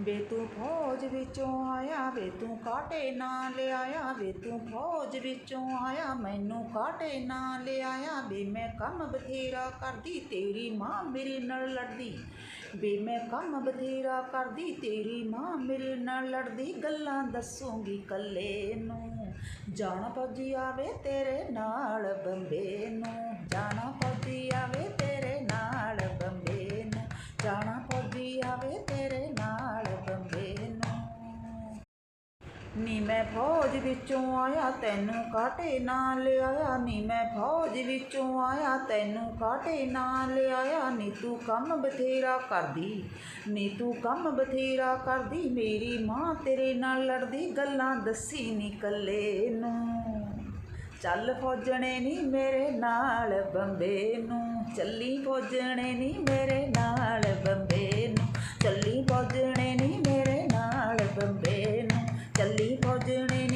ਵੇ ਤੂੰ ਫੌਜ ਵਿੱਚੋਂ ਆਇਆ, ਵੇ ਤੂੰ ਕਾਟੇ ਨਾ ਲਿਆਇਆ, ਵੇ ਤੂੰ ਫੌਜ ਵਿੱਚੋਂ ਆਇਆ, ਮੈਨੂੰ ਕਾਟੇ ਨਾ ਲਿਆਇਆ, ਵੇ ਮੈਂ ਕੰਮ ਬਥੇਰਾ ਕਰਦੀ, ਤੇਰੀ ਮਾਂ ਮੇਰੇ ਨਾਲ ਲੜਦੀ। ਵੇ ਮੈਂ ਕੰਮ ਬਥੇਰਾ ਕਰਦੀ, ਤੇਰੀ ਮਾਂ ਮੇਰੇ ਨਾਲ ਲੜਦੀ, ਗੱਲਾਂ ਦੱਸੂਗੀ ਕੱਲੇ ਨੂੰ। ਜਾਣ ਫੌਜੀ ਆਵੇ ਤੇਰੇ ਨਾਲ ਬੰਬੇ ਨੂੰ। ਨੀ ਮੈਂ ਫੌਜ ਵਿੱਚੋਂ ਆਇਆ, ਤੈਨੂੰ ਕਾਟੇ ਨਾ ਲਿਆਇਆ। ਨੀ ਮੈਂ ਫੌਜ ਵਿੱਚੋਂ ਆਇਆ, ਤੈਨੂੰ ਕਾਟੇ ਨਾ ਲਿਆਇਆ। ਨੀ ਤੂੰ ਕੰਮ ਬਥੇਰਾ ਕਰਦੀ, ਨੀ ਤੂੰ ਕੰਮ ਬਥੇਰਾ ਕਰਦੀ। ਮੇਰੀ ਮਾਂ ਤੇਰੇ ਨਾਲ ਲੜਦੀ, ਗੱਲਾਂ ਦੱਸੀ ਨੀ ਕੱਲੇ ਨੂੰ। ਚੱਲ ਫੌਜਣੇ ਨੀ ਮੇਰੇ ਨਾਲ ਬੰਬੇ ਨੂੰ। ਚੱਲੀ ਫੌਜਣੇ ਨੀ ਮੇਰੇ ਨਾਲ ਬੰਬੇ ਨੂੰ। ਚੱਲੀ ਫੌਜਣੇ കരുണനെ